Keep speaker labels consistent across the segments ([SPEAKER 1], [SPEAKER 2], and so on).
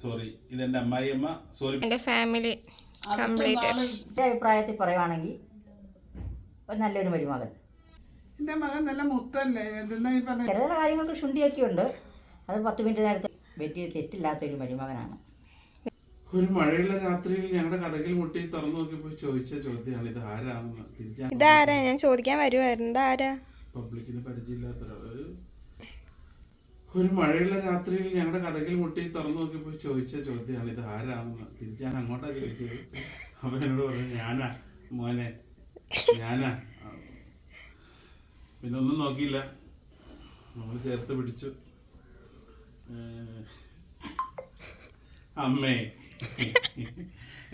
[SPEAKER 1] Sorry ഇതെന്റെ അമ്മായിയമ്മ. Sorry
[SPEAKER 2] എന്റെ family complete
[SPEAKER 3] എന്റെ അഭിപ്രായത്തിൽ പറയുവാണെങ്കിൽ ഒരു നല്ലൊരു മരുമകൻ.
[SPEAKER 4] എന്റെ മകൻ നല്ല മുത്തല്ലേ? എന്തെന്നാ ഈ പറഞ്ഞ
[SPEAKER 3] ചില ചില കാര്യങ്ങൾക്ക് ശുണ്ടിയൊക്കെയുണ്ട്. അത് പത്ത് മിനിറ്റ് നേരത്തെ വലിയ തെറ്റില്ലാത്തൊരു മരുമകനാണ്.
[SPEAKER 1] ഒരു മഴയുള്ള രാത്രിയിൽ ഞങ്ങളുടെ കഥകിൽ മുട്ടി തുറന്നു നോക്കിയപ്പോൾ ചോദിച്ച ചോദ്യമാണ് ഇത് ആരാണെന്ന്? തിരിച്ചാ
[SPEAKER 2] ഇതാരാ? ഞാൻ ചോദിക്കാൻ വരുമായിരുന്നു ഇതാരാ?
[SPEAKER 1] പബ്ലിക്കിന് പരിചയമില്ലാത്ത ഒരാൾ ഒരു മഴയുള്ള രാത്രിയിൽ ഞങ്ങളുടെ കഥകിൽ മുട്ടി തുറന്നു നോക്കിയപ്പോൾ ചോദിച്ച ചോദ്യമാണ് ഇത് ആരാണെന്ന്? തിരിച്ചാൻ അങ്ങോട്ടാ ചോദിച്ചത്. അപ്പൊ എന്നോട് പറഞ്ഞു ഞാനാ മോനെ ഞാനാ. പിന്നെ ഒന്നും നോക്കിയില്ല. നമ്മൾ ചേർത്ത് പിടിച്ചു. അമ്മേ.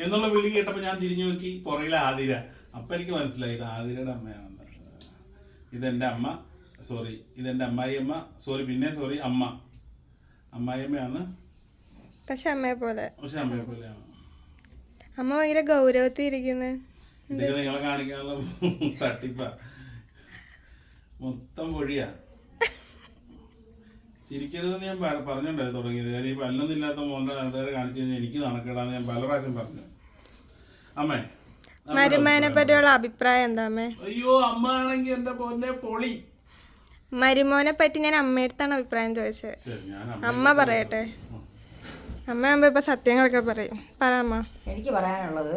[SPEAKER 1] എന്നുള്ള വിളി കേട്ടപ്പോൾ ഞാൻ തിരിഞ്ഞു നോക്കി പുറകിലെ ആതിര. അപ്പൊ എനിക്ക് മനസ്സിലായി ഇത് ആതിരയുടെ അമ്മയാണെന്ന്. ഇതെന്റെ അമ്മ. സോറി ഇതെന്റെ അമ്മായിയമ്മ. സോറി പിന്നെ സോറി അമ്മ. അമ്മായിയമ്മയാണ്.
[SPEAKER 2] പക്ഷെ അമ്മയെ പോലെ.
[SPEAKER 1] പക്ഷെ അമ്മയെ പോലെയാണ്.
[SPEAKER 2] അമ്മ ഭയങ്കര ഗൗരവത്തിൽ ഇരിക്കുന്നത്
[SPEAKER 1] ഇതൊക്കെ നിങ്ങളെ കാണിക്കാനുള്ള തട്ടിപ്പ. മൊത്തം പൊഴിയാ. ചിരിക്കരുതെന്ന് ഞാൻ പറഞ്ഞിട്ടുണ്ടായി തുടങ്ങിയത്. കാര്യം ഈ പല്ലൊന്നും ഇല്ലാത്ത മോന്റെ ആൾക്കാരെ കാണിച്ചു കഴിഞ്ഞാൽ എനിക്ക് നടക്കടാന്ന് ഞാൻ പല പ്രാവശ്യം പറഞ്ഞു. അമ്മേ
[SPEAKER 2] മരുമേനെ പറ്റിയുള്ള അഭിപ്രായം എന്താ അമ്മേ?
[SPEAKER 1] അയ്യോ അമ്മ ആണെങ്കിൽ എന്റെ പൊന്നെ പൊളി.
[SPEAKER 2] മരുമോനെ പറ്റി ഞാൻ അമ്മയടുത്താണ് അഭിപ്രായം ചോദിച്ചത്.
[SPEAKER 1] ശരി ഞാൻ
[SPEAKER 2] അമ്മ പറയട്ടെ. അമ്മ ആകുമ്പോ ഇപ്പൊ സത്യങ്ങളൊക്കെ പറയും. പറ അമ്മ.
[SPEAKER 3] എനിക്ക് പറയാനുള്ളത്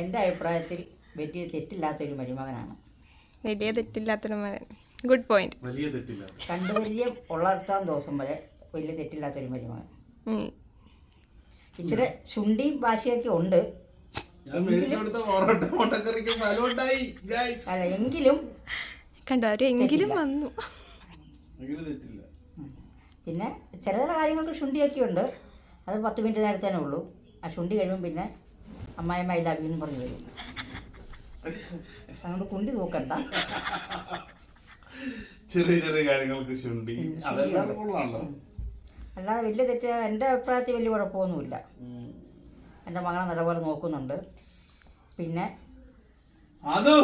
[SPEAKER 3] എന്റെ അഭിപ്രായത്തിൽ വലിയ തെറ്റില്ലാത്തൊരു മരുമകനാണ്.
[SPEAKER 2] വലിയ തെറ്റില്ലാത്തൊരു മകൻ. ഗുഡ് പോയിന്റ്
[SPEAKER 1] വലിയ തെറ്റില്ല
[SPEAKER 3] കണ്ടുപരിചയം ഉള്ളർത്താം ദിവസം വരെ വലിയ തെറ്റില്ലാത്തൊരു മരുമകൻ. ഇച്ചിരി ശുണ്ടിയും ഭാഷയൊക്കെ ഉണ്ട്. അല്ല എങ്കിലും
[SPEAKER 2] കണ്ടോ? അവരെങ്കിലും വന്നു.
[SPEAKER 3] പിന്നെ ചില ചില കാര്യങ്ങൾക്ക് ശുണ്ടിയൊക്കെ ഉണ്ട് അത് പത്ത് മിനിറ്റ് നേരത്തേനേ ഉള്ളൂ. ആ ശുണ്ടി കഴിയുമ്പം പിന്നെ അമ്മായിമ്മ ഐ ലവ് പറഞ്ഞു വരും. അതുകൊണ്ട് കുണ്ടി നോക്കണ്ട
[SPEAKER 1] ചെറിയ ചെറിയ കാര്യങ്ങൾക്ക് ശുണ്ടി.
[SPEAKER 3] അല്ലാതെ വലിയ തെറ്റ് എന്റെ അഭിപ്രായത്തിൽ വലിയ കുഴപ്പമൊന്നുമില്ല. എന്റെ മകളെ നല്ലപോലെ നോക്കുന്നുണ്ട്. പിന്നെ
[SPEAKER 1] അതോ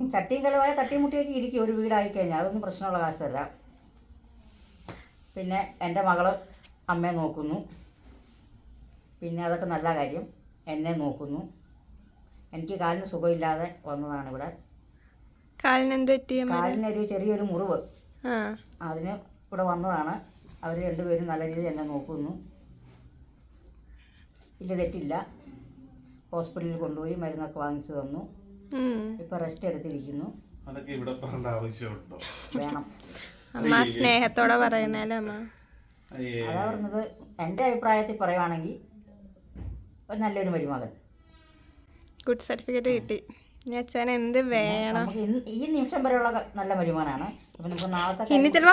[SPEAKER 3] ചട്ടിയും കലവായ തട്ടിയും മുട്ടിയൊക്കെ ഇരിക്കും. ഒരു വീടായി കഴിഞ്ഞാൽ അതൊന്നും പ്രശ്നമുള്ള കാശല്ല. പിന്നെ എന്റെ മകൾ അമ്മയെ നോക്കുന്നു. പിന്നെ അതൊക്കെ നല്ല കാര്യം. എന്നെ നോക്കുന്നു. എനിക്ക് കാലിന് സുഖമില്ലാതെ വന്നതാണ് ഇവിടെ. കാലിനൊരു ചെറിയൊരു മുറിവ്. അതിന് ഇവിടെ വന്നതാണ്. അവർ രണ്ടുപേരും നല്ല രീതിയിൽ എന്നെ നോക്കുന്നു. ഇല്ല തെറ്റില്ല. ഹോസ്പിറ്റലിൽ കൊണ്ടുപോയി മരുന്നൊക്കെ വാങ്ങിച്ചു തന്നു.
[SPEAKER 2] ഉം.
[SPEAKER 3] ഇപ്പോൾ റെസ്റ്റ് എടുത്തിരിക്കുന്നു.
[SPEAKER 1] അതൊക്കെ ഇവിടെ പറയേണ്ട ആവശ്യമുണ്ടോ?
[SPEAKER 3] വേണം.
[SPEAKER 2] അമ്മ സ്നേഹത്തോടെ പറയുന്നല്ലേ അമ്മ.
[SPEAKER 3] അതാ പറഞ്ഞത് എന്റെ അഭിപ്രായത്തിൽ പറയുവാണെങ്കിൽ ഒരു നല്ലൊരു മരുമകൻ.
[SPEAKER 2] ഗുഡ് സർട്ടിഫിക്കറ്റ് കിട്ടി. ഇനി എന്ത് വേണം?
[SPEAKER 3] ഈ നിമിഷം വരെയുള്ള നല്ല മരുമകനാണ് അപ്പം നമുക്ക് നാളത്തെ
[SPEAKER 2] ഇനി
[SPEAKER 3] കാര്യം-
[SPEAKER 2] ചിലപ്പോ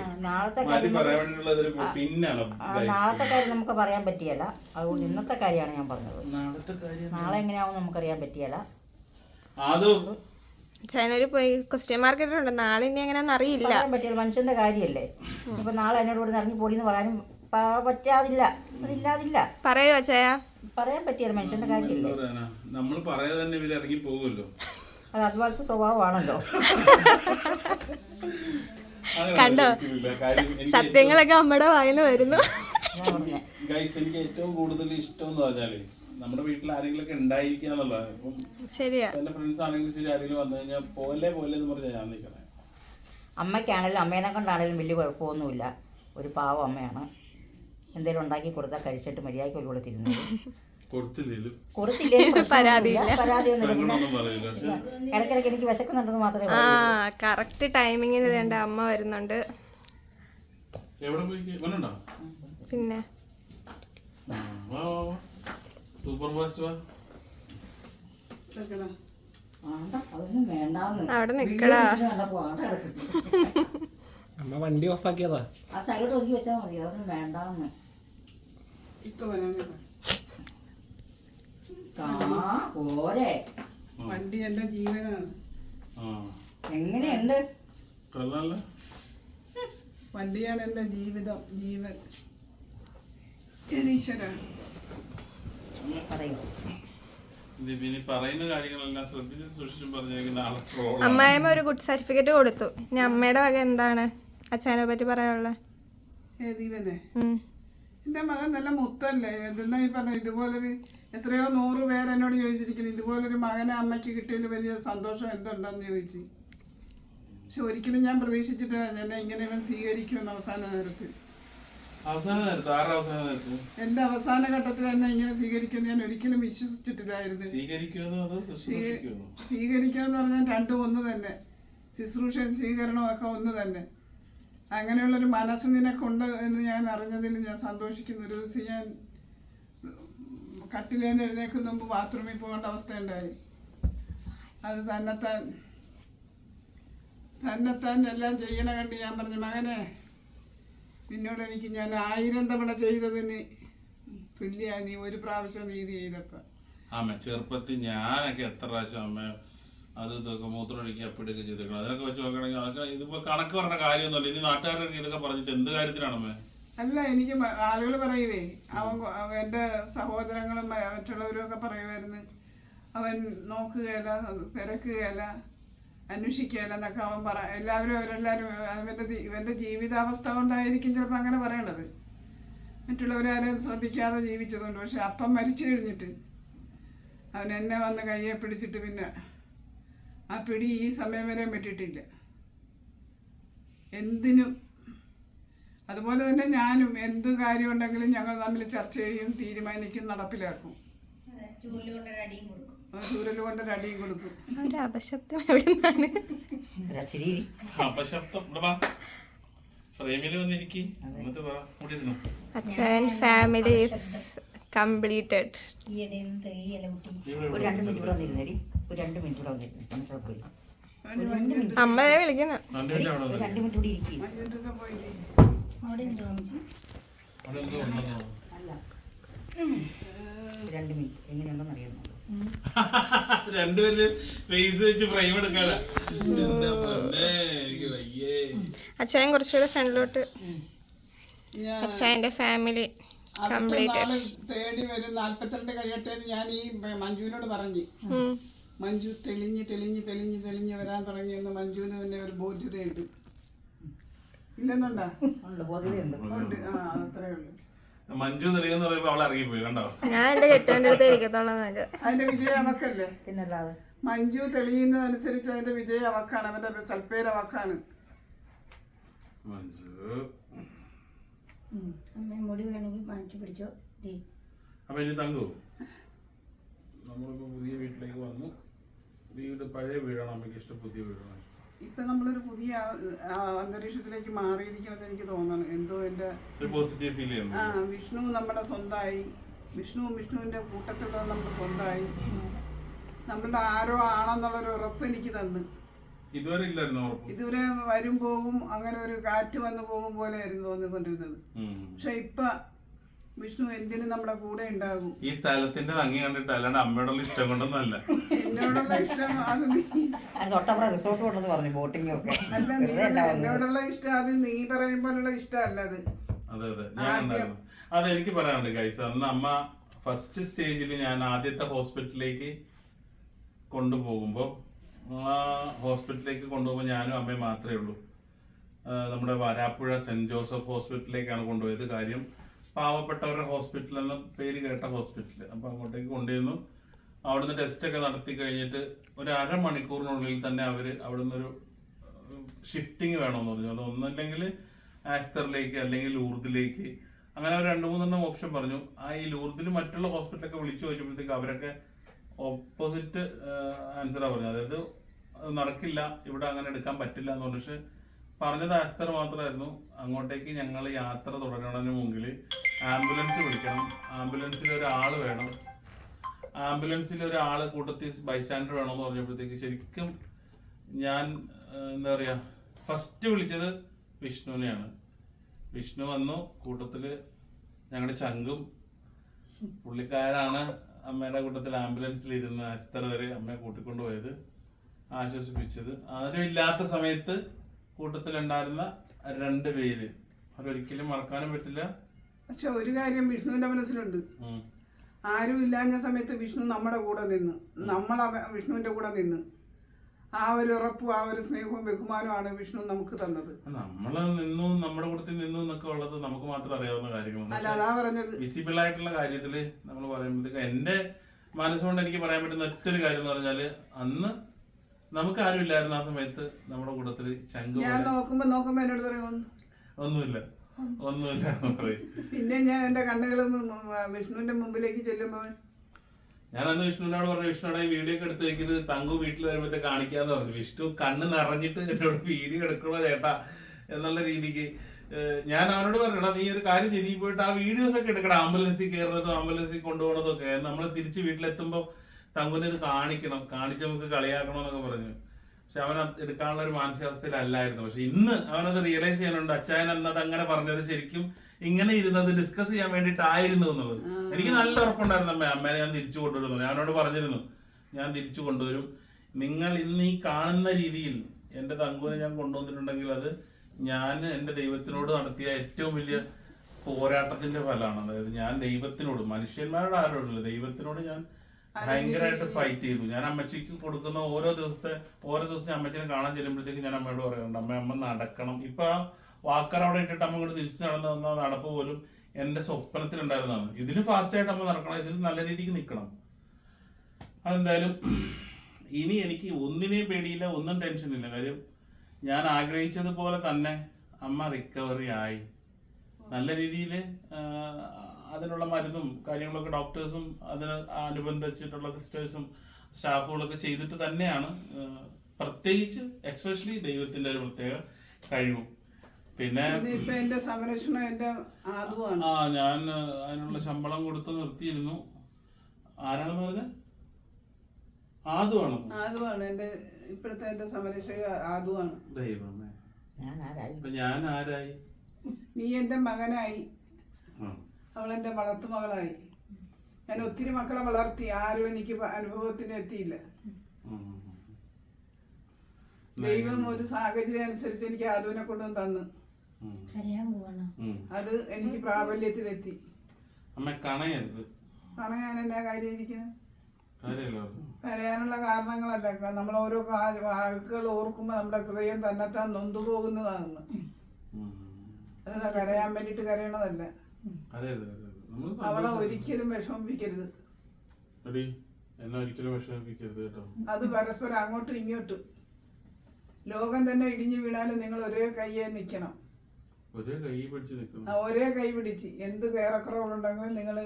[SPEAKER 3] ആ, നാളത്തെ കാര്യം നാളത്തെ കാര്യം നമുക്ക് പറയാൻ പറ്റിയല്ല. അതുകൊണ്ട് ഇന്നത്തെ കാര്യമാണ് ഞാൻ പറഞ്ഞത്. നാളെ എങ്ങനെയാവും നമുക്കറിയാൻ പറ്റിയല്ല.
[SPEAKER 2] ചൈനൊരു പോയി ക്വസ്റ്റ്യൻ മാർക്ക് ഇട്ടിട്ടുണ്ട്. നാളെ ഇനി എങ്ങനെയാണെന്ന് അറിയില്ല.
[SPEAKER 3] പറയാൻ മനുഷ്യന്റെ കാര്യമല്ലേ? ഇപ്പൊ നാളെ എന്നോട് ഇവിടെ ഇറങ്ങി പോടിന്ന് പറയാനും പ- പറ്റാതില്ല. അതില്ലാതില്ല.
[SPEAKER 2] പറയോ അച്ഛയാ
[SPEAKER 3] പറയാൻ പറ്റിയല്ല മനുഷ്യന്റെ കാര്യമില്ല?
[SPEAKER 1] നമ്മൾ പറയാതെ തന്നെ ഇവർ ഇറങ്ങി പോകുമല്ലോ.
[SPEAKER 3] അത് അതുപോലത്തെ സ്വഭാവമാണല്ലോ.
[SPEAKER 2] കണ്ടോ? സത്യങ്ങളൊക്കെ അമ്മയുടെ വായിൽ വരുന്നു.
[SPEAKER 1] ഗൈസ് എനിക്ക് ഏറ്റവും കൂടുതൽ ഇഷ്ടം എന്ന് പറഞ്ഞാൽ നമ്മുടെ വീട്ടിൽ ആരെങ്കിലും ഒക്കെ ഉണ്ടായിരിക്കുക എന്നുള്ളതാണ്. ഫ്രണ്ട്സ് ആണെങ്കിലും ശരി ആരെങ്കിലും വന്നു കഴിഞ്ഞാൽ പോലെ പോലെ എന്ന് പറഞ്ഞാൽ ഞാൻ നിൽക്കണേ
[SPEAKER 3] അമ്മയ്ക്കാണെങ്കിലും അമ്മേനെ കൊണ്ടാണെങ്കിലും വലിയ കുഴപ്പമൊന്നുമില്ല. ഒരു പാവം അമ്മയാണ്. എന്തെങ്കിലും ഉണ്ടാക്കി കൊടുത്താൽ കഴിച്ചിട്ട് മര്യാദയ്ക്ക് ഒരു കൊടുത്തിരുന്നത് ഇടയ്ക്കിടയ്ക്ക് എനിക്ക് വിശക്കുന്നുണ്ടെന്ന് മാത്രമേ
[SPEAKER 2] ആ കറക്റ്റ് ടൈമിങ്ങിന് വേണ്ട അമ്മ വരുന്നുണ്ട്. പിന്നെ? അവിടെ നിക്കടാ.
[SPEAKER 5] അമ്മ വണ്ടി ഓഫാക്കിയതാ
[SPEAKER 3] ആ സൈഡ് ഒതുക്കി വെച്ചാൽ മതി. അതൊന്നും വേണ്ടാന്ന്
[SPEAKER 4] ഇപ്പൊ വരാൻ കേട്ടോ.
[SPEAKER 3] ആ പോരെ.
[SPEAKER 4] വണ്ടി എന്റെ ജീവനാണ്.
[SPEAKER 1] ആ.
[SPEAKER 3] എങ്ങനെയുണ്ട്?
[SPEAKER 4] വണ്ടിയാണ് എന്റെ ജീവിതം ജീവൻ.
[SPEAKER 2] അമ്മായിമ്മ ഒരു ഗുഡ് സർട്ടിഫിക്കറ്റ് കൊടുത്തു. ഇനി അമ്മയുടെ വക എന്താണ്? അച്ഛനെ പറ്റി പറയാനുള്ള.
[SPEAKER 4] എന്റെ മകൻ നല്ല മുത്തല്ലേ? എന്തെന്നാ ഈ പറഞ്ഞ ഇതുപോലൊരു എത്രയോ നൂറ് പേര് എന്നോട് ചോദിച്ചിരിക്കുന്നു. ഇതുപോലൊരു മകനെ അമ്മയ്ക്ക് കിട്ടിയതിൽ വലിയ സന്തോഷം എന്തുണ്ടെന്ന് ചോദിച്ചു. പക്ഷെ ഒരിക്കലും ഞാൻ പ്രതീക്ഷിച്ചിട്ടില്ല എന്നെ ഇങ്ങനെ ഇവൻ സ്വീകരിക്കുമെന്ന് അവസാന നേരത്ത്.
[SPEAKER 1] അവസാന നേരത്ത്? ആരുടെ അവസാന നേരത്ത്?
[SPEAKER 4] എന്റെ അവസാന ഘട്ടത്തിൽ എന്നെ ഇങ്ങനെ സ്വീകരിക്കുമെന്ന് ഞാൻ ഒരിക്കലും വിശ്വസിച്ചിട്ടില്ലായിരുന്നു.
[SPEAKER 1] സ്വീകരിക്കുമെന്നോ
[SPEAKER 4] പറഞ്ഞാൽ രണ്ടും ഒന്ന് തന്നെ. ശുശ്രൂഷ സ്വീകരണമൊക്കെ ഒക്കെ ഒന്ന് തന്നെ. അങ്ങനെയുള്ളൊരു മനസ്സ് നിനക്കുണ്ട് എന്ന് ഞാൻ അറിഞ്ഞതിൽ ഞാൻ സന്തോഷിക്കുന്നു ഒരു ദിവസം ഞാൻ കട്ടിലേന്ന് എഴുന്നേക്കുന്ന മുമ്പ് ബാത്റൂമിൽ പോകേണ്ട അവസ്ഥ ഉണ്ടായി അത് തന്നെത്താൻ തന്നെത്താൻ എല്ലാം ചെയ്യണ കണ്ട് ഞാൻ പറഞ്ഞു മകനെ നിന്നോട് എനിക്ക് ഞാൻ ആയിരം തവണ ചെയ്തതിന് തുല്യ നീ ഒരു പ്രാവശ്യം നീതി
[SPEAKER 1] ചെയ്തപ്പോ. ചെറുപ്പത്തിൽ ഞാനൊക്കെ എത്ര പ്രാവശ്യം അമ്മ അത് ഇതൊക്കെ മൂത്രമൊഴിക്കുക അപ്പിടുക ചെയ്തേക്കണം. അതിനൊക്കെ വെച്ച് നോക്കണെങ്കിൽ അതൊക്കെ ഇതിപ്പോ കണക്ക് പറഞ്ഞ കാര്യമൊന്നുമല്ല. ഇനി നാട്ടുകാരൊക്കെ ഇതൊക്കെ പറഞ്ഞിട്ട് എന്ത് കാര്യത്തിനാണമ്മേ
[SPEAKER 4] അല്ല എനിക്ക് ആളുകൾ പറയുവേ അവൻ എന്റെ സഹോദരങ്ങളും മറ്റുള്ളവരും ഒക്കെ പറയുമായിരുന്നു അവൻ നോക്കുകയല്ല തിരക്കുകയല്ല അന്വേഷിക്കുകയല്ല എന്നൊക്കെ അവൻ പറ എല്ലാവരും അവരെല്ലാവരും അവന്റെ ഇവന്റെ ജീവിതാവസ്ഥ കൊണ്ടായിരിക്കും ചിലപ്പോൾ അങ്ങനെ പറയണത്. മറ്റുള്ളവരാരും ശ്രദ്ധിക്കാതെ ജീവിച്ചതുകൊണ്ട്. പക്ഷെ അപ്പം മരിച്ചു കഴിഞ്ഞിട്ട് അവൻ എന്നെ വന്ന് കയ്യെ പിടിച്ചിട്ട് പിന്നെ ആ പിടി ഈ സമയം വരെ വിട്ടിട്ടില്ല എന്തിനും. അതുപോലെ തന്നെ ഞാനും എന്ത് കാര്യം ഉണ്ടെങ്കിലും ഞങ്ങൾ തമ്മിൽ ചർച്ച ചെയ്യും തീരുമാനിക്കും നടപ്പിലാക്കും. ചൂരൽ കൊണ്ടൊരു അടിയും കൊടുക്കും.
[SPEAKER 2] ആ ഒരു അപശബ്ദം എവിടെ നിന്നാണ് അച്ഛൻ ഫാമിലി കംപ്ലീറ്റഡ്
[SPEAKER 3] ഒരു രണ്ട് മിനിറ്റ് കൂടെ വന്നിരുന്നു നമുക്ക് കുഴപ്പമില്ല.
[SPEAKER 2] അമ്മയെ വിളിക്കുന്ന.
[SPEAKER 3] ഒരു. രണ്ട് മിനിറ്റ് കൂടി ഇരിക്കും. അല്ല. രണ്ട് മിനിറ്റ്. എങ്ങനെയുണ്ടെന്ന് അറിയാമോ?
[SPEAKER 1] രണ്ടുപേര് ഫേസ് വെച്ച് ഫ്രെയിം എടുക്കാനാ.
[SPEAKER 2] അച്ഛൻ കുറച്ചുകൂടെ ഫ്രണ്ടിലോട്ട്. അച്ഛന്റെ ഫാമിലി
[SPEAKER 4] കംപ്ലീറ്റ് തേടി വരും. നാല്പത്തിരണ്ട് കഴിയട്ടെ ഞാൻ ഈ മഞ്ജുവിനോട് പറഞ്ഞു. മഞ്ജു തെളിഞ്ഞ് തെളിഞ്ഞ് തെളിഞ്ഞ് തെളിഞ്ഞ് വരാൻ തുടങ്ങിയെന്ന് മഞ്ജുവിന് തന്നെ ഒരു ബോധ്യതയുണ്ട്. ഇല്ലെന്നുണ്ടാ?
[SPEAKER 3] ഉണ്ട്? ബോധ്യതയുണ്ട്.
[SPEAKER 4] ഉണ്ട്. ആ അത്രേ ഉള്ളൂ.
[SPEAKER 1] മഞ്ജു തെളിയെന്ന് പറയുമ്പോ അവൾ ഇറങ്ങിപ്പോയി കണ്ടോ?
[SPEAKER 2] ഞാൻ എന്റെ കെട്ടുവിന്റെ അടുത്ത് ഇരിക്കത്തോളം നല്ല
[SPEAKER 4] അതിന്റെ വിജയം അവക്കല്ലേ?
[SPEAKER 3] പിന്നല്ലാതെ.
[SPEAKER 4] മഞ്ജു തെളിയുന്നതനുസരിച്ച് അതിന്റെ വിജയം അവക്കാണ്. അവന്റെ സൽപ്പേര് അവക്കാണ്.
[SPEAKER 1] മഞ്ജു.
[SPEAKER 6] അമ്മ മുടി വേണമെങ്കിൽ മാറ്റി പിടിച്ചോ. ദേ.
[SPEAKER 1] അപ്പൊ ഇനി തങ്കു. നമ്മളിപ്പോ പുതിയ വീട്ടിലേക്ക് വന്നു. വീട് പഴയ വീടാണ്? അമ്മയ്ക്ക് ഇഷ്ടം പുതിയ വീടാണ്?
[SPEAKER 4] ഇപ്പൊ നമ്മളൊരു പുതിയ അന്തരീക്ഷത്തിലേക്ക് മാറിയിരിക്കണമെന്ന് എനിക്ക് തോന്നണം എന്തോ എന്റെ
[SPEAKER 1] പോസിറ്റീവ് ഫീൽ ചെയ്യുന്നു.
[SPEAKER 4] ആ വിഷ്ണു നമ്മുടെ സ്വന്തമായി. വിഷ്ണുവും വിഷ്ണുവിന്റെ കൂട്ടത്തിലുള്ള നമ്മുടെ സ്വന്തമായി. നമ്മളുടെ ആരോ ആണെന്നുള്ളൊരു ഉറപ്പ് എനിക്ക് തന്നു.
[SPEAKER 1] ഇതുവരെ ഇല്ലായിരുന്നു
[SPEAKER 4] ഇതുവരെ വരും പോകും അങ്ങനെ ഒരു കാറ്റ് വന്നു പോകും പോലെയായിരുന്നു തോന്നിക്കൊണ്ടിരുന്നത്.
[SPEAKER 1] ഉം.
[SPEAKER 4] പക്ഷെ ഇപ്പൊ വിഷ്ണു എന്തിനും നമ്മുടെ കൂടെ ഉണ്ടാകും.
[SPEAKER 1] ഈ സ്ഥലത്തിന്റെ ഭംഗി കണ്ടിട്ട് അല്ലാണ്ട് അമ്മയോടുള്ള ഇഷ്ടം കൊണ്ടൊന്നല്ല
[SPEAKER 4] എന്നോടുള്ള ഇഷ്ടം അത് നീ
[SPEAKER 3] തൊട്ടപ്പുറം റിസോർട്ട് കൊണ്ടെന്ന് പറഞ്ഞു ബോട്ടിംഗ് ഒക്കെ.
[SPEAKER 4] അല്ല നീ
[SPEAKER 3] വെറുതെ
[SPEAKER 4] എന്നോടുള്ള ഇഷ്ടം അത് നീ പറയുമ്പോഴുള്ള ഇഷ്ടമല്ല അത്.
[SPEAKER 1] അതെ അതെ. ഞാൻ ഉണ്ടായിരുന്നു. അതെ എനിക്ക് പറയാനുണ്ട് ഗൈസ് അന്ന് അമ്മ ഫസ്റ്റ് സ്റ്റേജിൽ ഞാൻ ആദ്യത്തെ ഹോസ്പിറ്റലിലേക്ക് കൊണ്ടുപോകുമ്പോൾ ആ ഹോസ്പിറ്റലിലേക്ക് കൊണ്ടുപോകുമ്പോൾ ഞാനും അമ്മയും മാത്രമേ ഉള്ളൂ. ആ, നമ്മുടെ വരാപ്പുഴ സെന്റ് ജോസഫ് ഹോസ്പിറ്റലിലേക്കാണ് കൊണ്ടുപോയത്. കാര്യം പാവപ്പെട്ടവരുടെ ഹോസ്പിറ്റൽ എന്ന പേര് കേട്ട ഹോസ്പിറ്റൽ അപ്പോൾ അങ്ങോട്ടേക്ക് കൊണ്ടുവന്നു. അവിടുന്ന് ടെസ്റ്റ് ഒക്കെ നടത്തി കഴിഞ്ഞിട്ട് ഒരു അരമണിക്കൂറിനുള്ളിൽ തന്നെ അവർ അവിടുന്ന് ഒരു ഷിഫ്റ്റിംഗ് വേണമെന്ന് പറഞ്ഞു. അത് ഒന്നല്ലെങ്കിൽ ആസ്റ്ററിലേക്ക് അല്ലെങ്കിൽ ലൂർദിലേക്ക്. അങ്ങനെ ഒരു രണ്ട് മൂന്നെണ്ണം ഓപ്ഷൻ പറഞ്ഞു. ആ ഈ ലൂർദിൽ മറ്റുള്ള ഹോസ്പിറ്റലൊക്കെ വിളിച്ചു ചോദിച്ചപ്പോഴത്തേക്ക് അവരൊക്കെ ഓപ്പോസിറ്റ് ആൻസറാണ് പറഞ്ഞത്. അതായത് നടക്കില്ല ഇവിടെ അങ്ങനെ എടുക്കാൻ പറ്റില്ല എന്ന് പറഞ്ഞു. പക്ഷെ പറഞ്ഞത് ആസ്തർ മാത്രമായിരുന്നു. അങ്ങോട്ടേക്ക് ഞങ്ങൾ യാത്ര തുടരണതിന് മുമ്പിൽ ആംബുലൻസ് വിളിക്കണം. ആംബുലൻസിൽ ഒരാൾ വേണം. ആംബുലൻസിൽ ഒരാൾ കൂട്ടത്തിൽ ബൈസ്റ്റാൻഡർ വേണമെന്ന് പറഞ്ഞപ്പോഴത്തേക്ക് ശരിക്കും ഞാൻ എന്താ പറയുക ഫസ്റ്റ് വിളിച്ചത് വിഷ്ണുവിനെയാണ്. വിഷ്ണു വന്നു കൂട്ടത്തിൽ ഞങ്ങളുടെ ചങ്കും പുള്ളിക്കാരാണ് അമ്മയുടെ കൂട്ടത്തിൽ ആംബുലൻസിൽ ഇരുന്ന് അസ്തർ വരെ അമ്മയെ കൂട്ടിക്കൊണ്ടുപോയത് ആശ്വസിപ്പിച്ചത്. ആരും ഇല്ലാത്ത സമയത്ത് കൂട്ടത്തിലുണ്ടായിരുന്ന രണ്ട് പേര്. അതൊരിക്കലും മറക്കാനും പറ്റില്ല.
[SPEAKER 4] പക്ഷെ ഒരു കാര്യം വിഷ്ണുവിന്റെ മനസ്സിലുണ്ട്. ആരും ഇല്ലാഞ്ഞ സമയത്ത് വിഷ്ണു നമ്മുടെ കൂടെ നിന്ന്. നമ്മൾ വിഷ്ണുവിന്റെ കൂടെ നിന്ന്. ആ ഒരു ഉറപ്പും ആ ഒരു സ്നേഹവും ബഹുമാനമാണ് വിഷ്ണു നമുക്ക് തന്നത്.
[SPEAKER 1] നമ്മൾ നിന്നു നമ്മുടെ കൂട്ടത്തിൽ നിന്നു എന്നൊക്കെ ഉള്ളത് നമുക്ക് മാത്രം അറിയാവുന്ന
[SPEAKER 4] അല്ല
[SPEAKER 1] കാര്യങ്ങളാണ്
[SPEAKER 4] അതാ പറഞ്ഞത്.
[SPEAKER 1] വിസിബിൾ ആയിട്ടുള്ള കാര്യത്തിൽ നമ്മൾ പറയുമ്പോഴത്തേക്ക് എന്റെ മനസ്സുകൊണ്ട് എനിക്ക് പറയാൻ പറ്റുന്ന ഒറ്റൊരു കാര്യം എന്ന് പറഞ്ഞാൽ അന്ന് നമുക്ക് ആരും ഇല്ലായിരുന്നു ആ സമയത്ത് നമ്മുടെ കൂട്ടത്തിൽ ചങ്ക്
[SPEAKER 4] ഞാൻ നോക്കുമ്പോ നോക്കുമ്പോ എന്നോട് പറയും "ഒന്ന്."
[SPEAKER 1] ഒന്നുമില്ല. ഒന്നുമില്ല എന്ന് പറയും.
[SPEAKER 4] പിന്നെ ഞാൻ എന്റെ കണ്ണുകളൊന്നും വിഷ്ണുവിന്റെ മുമ്പിലേക്ക് ചെല്ലുമ്പോൾ
[SPEAKER 1] ഞാൻ അന്ന് വിഷ്ണുവിനോട് പറഞ്ഞു വിഷ്ണുവിടെ വീഡിയോ ഒക്കെ എടുത്ത് വെക്കുന്നത് തങ്കു വീട്ടിൽ വരുമ്പോഴത്തെ കാണിക്കാന്ന് പറഞ്ഞു. വിഷ്ണു കണ്ണ് നിറഞ്ഞിട്ട് എന്നോട് വീഡിയോ എടുക്കണോ ചേട്ടാ എന്നുള്ള രീതിക്ക് ഏഹ് ഞാൻ അവനോട് പറഞ്ഞടാ നീ ഒരു കാര്യം ചെയ്ത് നീ പോയിട്ട് ആ വീഡിയോസ് ഒക്കെ എടുക്കണം ആംബുലൻസിൽ കയറുന്നതും ആംബുലൻസിൽ കൊണ്ടുപോകണതും ഒക്കെ. നമ്മൾ തിരിച്ച് വീട്ടിലെത്തുമ്പോൾ തങ്കുനെ ഇത് കാണിക്കണം കാണിച്ച് നമുക്ക് കളിയാക്കണം എന്നൊക്കെ പറഞ്ഞു. പക്ഷെ അവൻ എടുക്കാനുള്ള ഒരു മാനസികാവസ്ഥയിലല്ലായിരുന്നു. പക്ഷെ ഇന്ന് അവനത് റിയലൈസ് ചെയ്യാനുണ്ട്. അച്ചായൻ എന്നത് അങ്ങനെ പറഞ്ഞത് ശരിക്കും ഇങ്ങനെ ഇരുന്നത് ഡിസ്കസ് ചെയ്യാൻ വേണ്ടിയിട്ടായിരുന്നു എന്നുള്ളത്. എനിക്ക് നല്ല ഉറപ്പുണ്ടായിരുന്നു. അമ്മ അമ്മേനെ ഞാൻ തിരിച്ചു കൊണ്ടുവരുന്നു ഞാൻ അവനോട് പറഞ്ഞിരുന്നു ഞാൻ തിരിച്ചു കൊണ്ടുവരും. നിങ്ങൾ ഇന്ന് ഈ കാണുന്ന രീതിയിൽ എന്റെ തങ്കുവിനെ ഞാൻ കൊണ്ടുവന്നിട്ടുണ്ടെങ്കിൽ അത് ഞാൻ എന്റെ ദൈവത്തിനോട് നടത്തിയ ഏറ്റവും വലിയ പോരാട്ടത്തിന്റെ ഫലമാണ്. അതായത് ഞാൻ ദൈവത്തിനോട് മനുഷ്യന്മാരോട് ആരോടില്ല ദൈവത്തിനോട് ഞാൻ ഭയങ്കരമായിട്ട് ഫൈറ്റ് ചെയ്തു. ഞാൻ അമ്മച്ചിക്ക് കൊടുക്കുന്ന ഓരോ ദിവസത്തെ ഓരോ ദിവസം ഞാൻ അമ്മച്ചിനെ കാണാൻ ചെല്ലുമ്പോഴത്തേക്ക് ഞാൻ അമ്മയോട് പറയുന്നുണ്ട് അമ്മ അമ്മ നടക്കണം. ഇപ്പൊ ആ വാക്കർ അവിടെ ഇട്ടിട്ട് അമ്മ ഇങ്ങോട്ട് തിരിച്ചു നടന്നു വന്ന നടപ്പ് പോലും എന്റെ സ്വപ്നത്തിലുണ്ടായിരുന്നതാണ് ഇതിന് ഫാസ്റ്റ് ആയിട്ട് അമ്മ നടക്കണം ഇതിൽ നല്ല രീതിക്ക് നിൽക്കണം അതെന്തായാലും ഇനി എനിക്ക് ഒന്നിനെയും പേടിയില്ല ഒന്നും ടെൻഷൻ ഇല്ല. കാര്യം ഞാൻ ആഗ്രഹിച്ചതുപോലെ തന്നെ അമ്മ റിക്കവറി ആയി. നല്ല രീതിയിൽ അതിനുള്ള മരുന്നും കാര്യങ്ങളൊക്കെ ഡോക്ടേഴ്സും അതിന് അനുബന്ധിച്ചിട്ടുള്ള സിസ്റ്റേഴ്സും സ്റ്റാഫുകളൊക്കെ ചെയ്തിട്ട് തന്നെയാണ് പ്രത്യേകിച്ച് എക്സ്പെഷ്യലി ദൈവത്തിന്റെ ഒരു പ്രത്യേക കഴിവും. പിന്നെ
[SPEAKER 4] പിന്നെ ഇപ്പൊ എന്റെ സംരക്ഷണം എന്റെ
[SPEAKER 1] ആ ഞാൻ അതിനുള്ള ശമ്പളം കൊടുത്ത് നിർത്തിയിരുന്നു. ആരാണെന്ന് പറഞ്ഞ?
[SPEAKER 4] ആദുവാണ്. എന്റെ ഇപ്പോഴത്തെ എന്റെ സംരക്ഷക ആദുവാണ്.
[SPEAKER 1] ദൈവമേ.
[SPEAKER 3] ഞാൻ ആരായി?
[SPEAKER 1] ഇപ്പൊ ഞാൻ ആരായി?
[SPEAKER 4] നീ എന്റെ മകനായി.
[SPEAKER 1] ആ.
[SPEAKER 4] അവൾ എന്റെ വളർത്തുമകളായി ഞാൻ ഒത്തിരി മക്കളെ വളർത്തി ആരും എനിക്ക് അനുഭവത്തിന് എത്തിയില്ല. ദൈവം ഒരു സാഹചര്യം അനുസരിച്ച് എനിക്ക് ആദുവിനെ കൊണ്ടും തന്നു. അത് എനിക്ക് പ്രാബല്യത്തിലെത്തി.
[SPEAKER 1] കണയരുത്
[SPEAKER 4] ആണ് ഞാൻ എന്നാ കാര്യം ഇരിക്കുന്നത് കരയാനുള്ള കാരണങ്ങളല്ല. നമ്മൾ ഓരോ വാക്കുകൾ ഓർക്കുമ്പോൾ നമ്മുടെ ഹൃദയം തന്നെത്താൻ നൊന്തു പോകുന്നതാണെന്ന് അല്ലാതെ കരയാൻ വേണ്ടിട്ട് കരയണതല്ല. അവളെ ഒരിക്കലും വിഷമിപ്പിക്കരുത്.
[SPEAKER 1] എടി എന്നെ ഒരിക്കലും വിഷമിപ്പിക്കരുത് കേട്ടോ.
[SPEAKER 4] അത് പരസ്പരം അങ്ങോട്ടും ഇങ്ങോട്ടും. ലോകം തന്നെ ഇടിഞ്ഞു വീണാലും നിങ്ങൾ ഒരേ കൈയെ നിൽക്കണം
[SPEAKER 1] ഒരേ കൈ പിടിച്ച്
[SPEAKER 4] ആ ഒരേ കൈ പിടിച്ച്. എന്ത് വേറെക്കുറവുണ്ടെങ്കിലും നിങ്ങൾ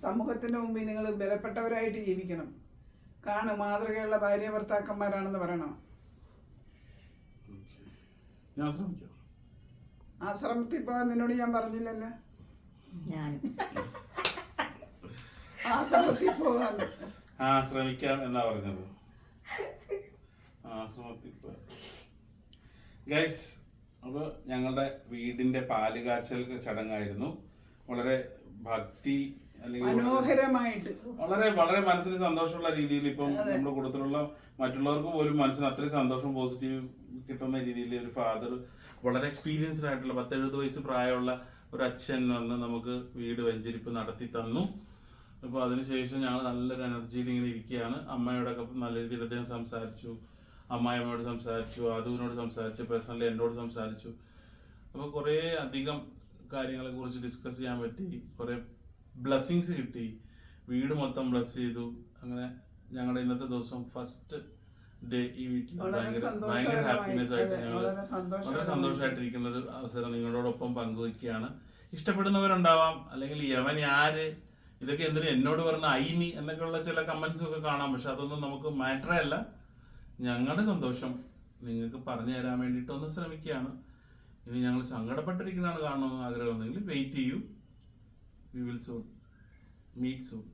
[SPEAKER 4] സമൂഹത്തിന്റെ മുമ്പിൽ നിങ്ങൾ ബലപ്പെട്ടവരായിട്ട് ജീവിക്കണം. കാണു മാതൃകയുള്ള ഭാര്യ ഭർത്താക്കന്മാരാണെന്ന് പറയണം.
[SPEAKER 1] ഓക്കേ. ഞാൻ ശ്രമിക്കാം.
[SPEAKER 4] ആശ്രമത്തിൽ പോകാൻ നിന്നോട് ഞാൻ പറഞ്ഞില്ലല്ലോ.
[SPEAKER 3] ഞാനും.
[SPEAKER 4] ആശ്രമത്തിൽ പോകാന്ന്
[SPEAKER 1] ആ ശ്രമിക്കാം എന്നാ പറഞ്ഞത്? ആശ്രമത്തിൽ ഗൈസ് അപ്പോൾ ഞങ്ങളുടെ വീടിന്റെ പാൽ കാച്ചൽ ചടങ്ങായിരുന്നു. വളരെ ഭക്തി അല്ലെങ്കിൽ വളരെ-
[SPEAKER 4] മനോഹരമായിട്ട്.
[SPEAKER 1] വളരെ വളരെ മനസ്സിന് സന്തോഷമുള്ള രീതിയിൽ ഇപ്പം നമ്മുടെ കൂട്ടത്തിലുള്ള മറ്റുള്ളവർക്ക് പോലും മനസ്സിന് അത്രയും സന്തോഷം പോസിറ്റീവ് കിട്ടുന്ന രീതിയിൽ ഒരു ഫാദർ വളരെ എക്സ്പീരിയൻസ്ഡ് ആയിട്ടുള്ള പത്തെഴുപത് വയസ്സ് പ്രായമുള്ള ഒരു അച്ഛൻ വന്ന് നമുക്ക് വീട് വെഞ്ചരിപ്പ് നടത്തി തന്നു. അപ്പോൾ അതിനുശേഷം ഞങ്ങൾ നല്ലൊരു എനർജിയിൽ ഇങ്ങനെ ഇരിക്കുകയാണ്. അമ്മയോടൊക്കെ നല്ല രീതിയിൽ അദ്ദേഹം സംസാരിച്ചു. അമ്മായിയമ്മയോട് സംസാരിച്ചു. അതുവിനോട് സംസാരിച്ചു. പേഴ്സണലി എന്നോട് സംസാരിച്ചു. അപ്പോൾ കുറേ അധികം കാര്യങ്ങളെ കുറിച്ച് ഡിസ്കസ് ചെയ്യാൻ പറ്റി. കുറേ ബ്ലെസ്സിങ്സ് കിട്ടി. വീട് മൊത്തം ബ്ലസ് ചെയ്തു. അങ്ങനെ ഞങ്ങളുടെ ഇന്നത്തെ ദിവസം ഫസ്റ്റ് ഈ വീട്ടിൽ
[SPEAKER 4] വളരെ
[SPEAKER 1] ഭയങ്കര ഭയങ്കര
[SPEAKER 4] സന്തോഷകരമായി,
[SPEAKER 1] ഹാപ്പിനെസ് ആയിട്ട്
[SPEAKER 4] അതെ,
[SPEAKER 1] ഞങ്ങൾ വളരെ സന്തോഷമായിട്ടിരിക്കുന്ന ഒരു അവസരം നിങ്ങളോടൊപ്പം പങ്കുവയ്ക്കുകയാണ് ഇഷ്ടപ്പെടുന്നവരുണ്ടാവാം. അല്ലെങ്കിൽ യവൻ ആര്? ഇതൊക്കെ എന്തിനു എന്നോട് പറഞ്ഞ ഐനി എന്നൊക്കെയുള്ള ചില കമന്റ്സ് ഒക്കെ കാണാം. പക്ഷെ അതൊന്നും നമുക്ക് മാറ്ററേ അല്ല. ഞങ്ങളുടെ സന്തോഷം നിങ്ങൾക്ക് പറഞ്ഞു തരാൻ വേണ്ടിയിട്ട് ഒന്ന് ശ്രമിക്കുകയാണ്. ഇനി ഞങ്ങൾ സങ്കടപ്പെട്ടിരിക്കുന്നതാണ് കാണണമെന്ന് ആഗ്രഹമുണ്ടെങ്കിൽ വെയിറ്റ് ചെയ്യൂ. We will soon meet soon